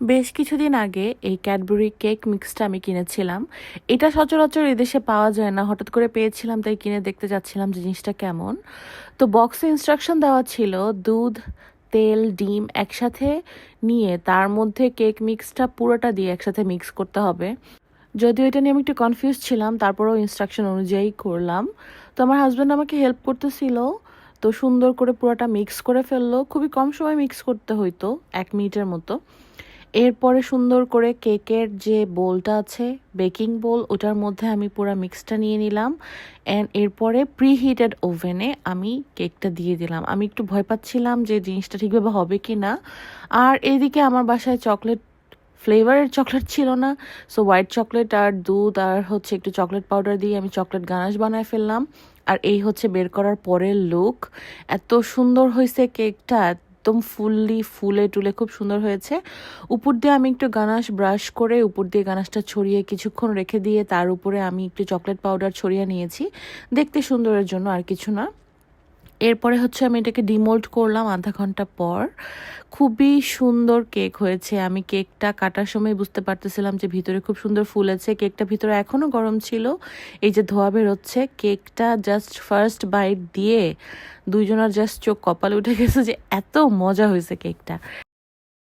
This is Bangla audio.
বেশ কিছুদিন আগে এই ক্যাডবেরি কেক মিক্সটা আমি কিনেছিলাম। এটা সচরাচর এদেশে পাওয়া যায় না। হঠাৎ করে পেয়েছিলাম, তাই কিনে দেখতে যাচ্ছিলাম যে জিনিসটা কেমন। তো বক্সে ইনস্ট্রাকশন দেওয়া ছিল, দুধ, তেল, ডিম একসাথে নিয়ে তার মধ্যে কেক মিক্সটা পুরোটা দিয়ে একসাথে মিক্স করতে হবে। যদিও এটা নিয়ে আমি একটু কনফিউজ ছিলাম, তারপরেও ইনস্ট্রাকশন অনুযায়ী করলাম। তো আমার হাজব্যান্ড আমাকে হেল্প করতেছিল, তো সুন্দর করে পুরোটা মিক্স করে ফেলল। খুবই কম সময় মিক্স করতে হইতো, এক মিনিটের মতো। এরপরে সুন্দর করে কেকের যে বোলটা আছে, বেকিং বোল, ওটার মধ্যে আমি পুরো মিক্সটা নিয়ে নিলাম। অ্যান্ড এরপরে প্রি হিটেড ওভেনে আমি কেকটা দিয়ে দিলাম। আমি একটু ভয় পাচ্ছিলাম যে জিনিসটা ঠিকভাবে হবে কি না আর এদিকে আমার বাসায় চকলেট ফ্লেভারের চকলেট ছিল না। সো হোয়াইট চকলেট আর দুধ আর হচ্ছে একটু চকলেট পাউডার দিয়ে আমি চকলেট গানাশ বানায় ফেললাম। আর এই হচ্ছে বের করার পরের লুক এত সুন্দর হয়েছে কেকটা একদম ফুললি ফুলে টুলে খুব সুন্দর হয়েছে। উপর দিয়ে আমি একটু গানাশ ব্রাশ করে উপর দিয়ে গানাশটা ছড়িয়ে কিছুক্ষণ রেখে দিয়ে তার উপরে আমি একটু চকলেট পাউডার ছড়িয়ে নিয়েছি। দেখতে সুন্দরের জন্য আর কিছু না। এরপরে হচ্ছে আমি এটাকে ডিমোল্ড করলাম আধা ঘণ্টা পর। খুবই সুন্দর কেক হয়েছে। আমি কেকটা কাটার সময় বুঝতে পারতেছিলাম যে ভিতরে খুব সুন্দর ফুলেছে কেকটা ভিতরে এখনও গরম ছিল। এই যে ধোয়া বেরোচ্ছে, কেকটা জাস্ট ফার্স্ট বাইট দিয়ে দুইজনের জাস্ট চোখ কপালে উঠে গেছে যে এত মজা হয়েছে কেকটা।